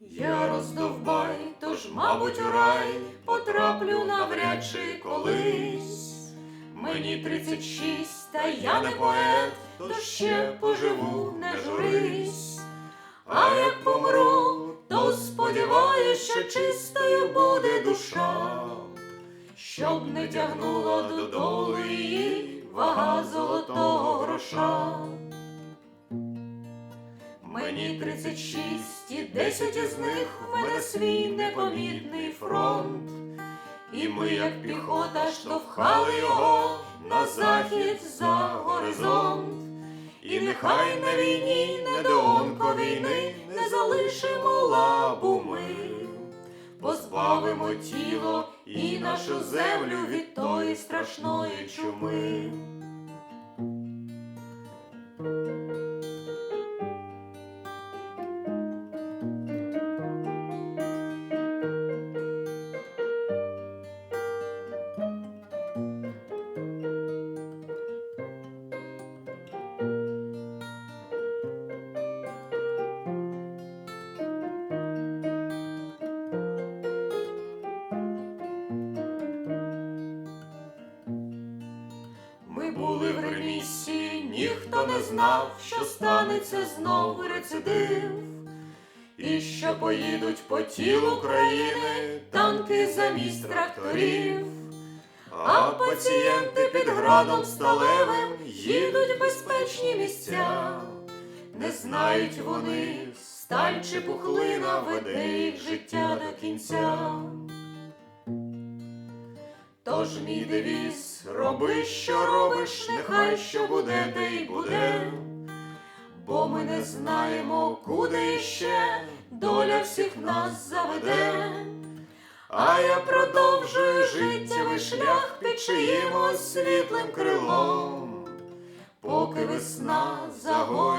Я роздовбай, тож, мабуть, у рай потраплю навряд чи колись. Мені тридцять шість, та я не поет, то ще поживу, не журись. А як помру, то сподіваюсь, що чистою буде душа, щоб не тягнула додолу її вага золотого гроша. Мені тридцять шість, і десять із них в мене свій непомітний фронт. І ми, як піхота, штовхали його на захід за горизонт. І нехай на війні, не до онко війни, не залишимо лабу ми, позбавимо тіло і нашу землю від тої страшної чуми. Були в ремісії, ніхто не знав, що станеться знов рецидив, і що поїдуть по тілу країни танки замість тракторів, а пацієнти під градом сталевим їдуть в безпечні місця, не знають вони, сталь чи пухлина веде їх життя до кінця. Тож мій девіз, роби, що робиш, нехай що буде, те й буде, бо ми не знаємо, куди ще доля всіх нас заведе. А я продовжую життєвий шлях під чиїмось світлим крилом, поки весна загоює